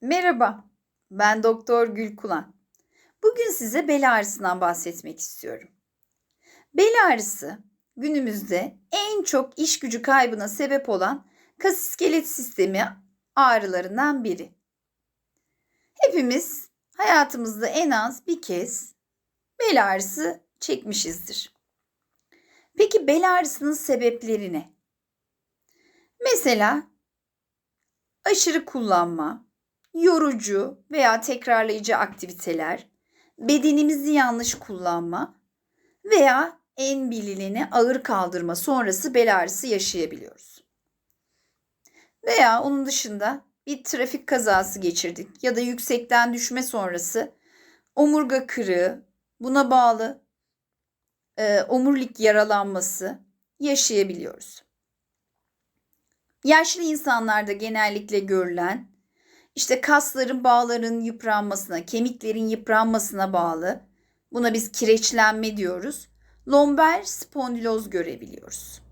Merhaba, ben Doktor Gül Kulan. Bugün size bel ağrısından bahsetmek istiyorum. Bel ağrısı günümüzde en çok iş gücü kaybına sebep olan kas iskelet sistemi ağrılarından biri. Hepimiz hayatımızda en az bir kez bel ağrısı çekmişizdir. Peki bel ağrısının sebepleri ne? Mesela aşırı kullanma, yorucu veya tekrarlayıcı aktiviteler, bedenimizi yanlış kullanma veya en bilineni ağır kaldırma sonrası bel ağrısı yaşayabiliyoruz. Veya onun dışında bir trafik kazası geçirdik ya da yüksekten düşme sonrası omurga kırığı, buna bağlı e, omurilik yaralanması yaşayabiliyoruz. Yaşlı insanlarda genellikle görülen işte kasların, bağların yıpranmasına, kemiklerin yıpranmasına bağlı. Buna biz kireçlenme diyoruz. Lomber spondiloz görebiliyoruz.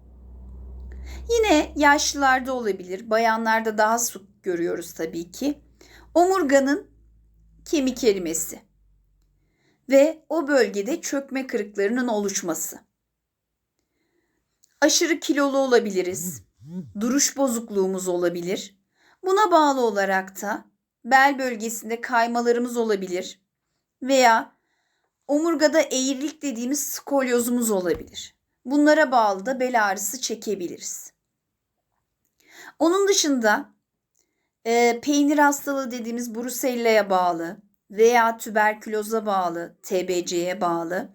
Yine yaşlılarda olabilir, bayanlarda daha sık görüyoruz tabii ki. Omurganın kemik erimesi ve o bölgede çökme kırıklarının oluşması. Aşırı kilolu olabiliriz. Duruş bozukluğumuz olabilir. Buna bağlı olarak da bel bölgesinde kaymalarımız olabilir veya omurgada eğrilik dediğimiz skolyozumuz olabilir. Bunlara bağlı da bel ağrısı çekebiliriz. Onun dışında e, peynir hastalığı dediğimiz brusella'ya bağlı veya tüberküloza bağlı, TBC'ye bağlı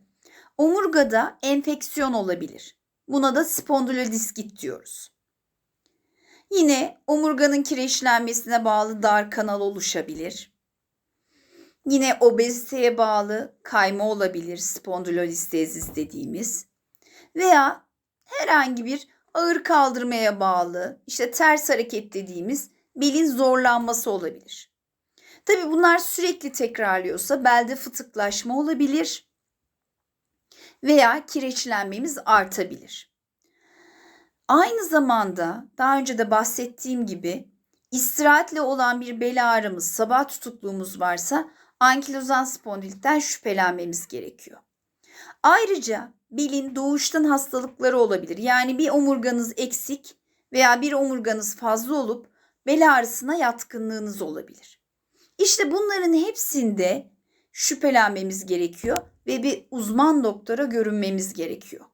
omurgada enfeksiyon olabilir. Buna da spondilodiskit diyoruz. Yine omurganın kireçlenmesine bağlı dar kanal oluşabilir. Yine obeziteye bağlı kayma olabilir, spondilolistezis dediğimiz. Veya herhangi bir ağır kaldırmaya bağlı, işte ters hareket dediğimiz belin zorlanması olabilir. Tabi bunlar sürekli tekrarlıyorsa belde fıtıklaşma olabilir veya kireçlenmemiz artabilir. Aynı zamanda daha önce de bahsettiğim gibi istirahatle olan bir bel ağrımız, sabah tutukluğumuz varsa ankilozan spondilitten şüphelenmemiz gerekiyor. Ayrıca belin doğuştan hastalıkları olabilir. Yani bir omurganız eksik veya bir omurganız fazla olup bel ağrısına yatkınlığınız olabilir. İşte bunların hepsinde şüphelenmemiz gerekiyor ve bir uzman doktora görünmemiz gerekiyor.